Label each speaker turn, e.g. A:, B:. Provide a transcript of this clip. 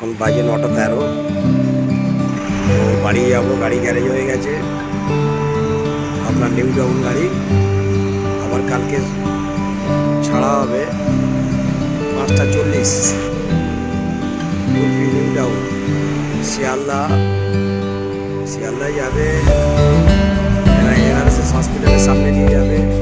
A: এখন বাজে নটা তেরো। তো বাড়ি যাব, গাড়ি গ্যারেজ হয়ে গেছে। আপনার নিউ টাউন গাড়ি। আবার কালকে ছাড়া হবে। পাঁচটা চল্লিশ। New town. শিয়ালদা। শিয়ালদায় যাবে। এনআরএস হসপিটালের সামনে নিয়ে যাবে।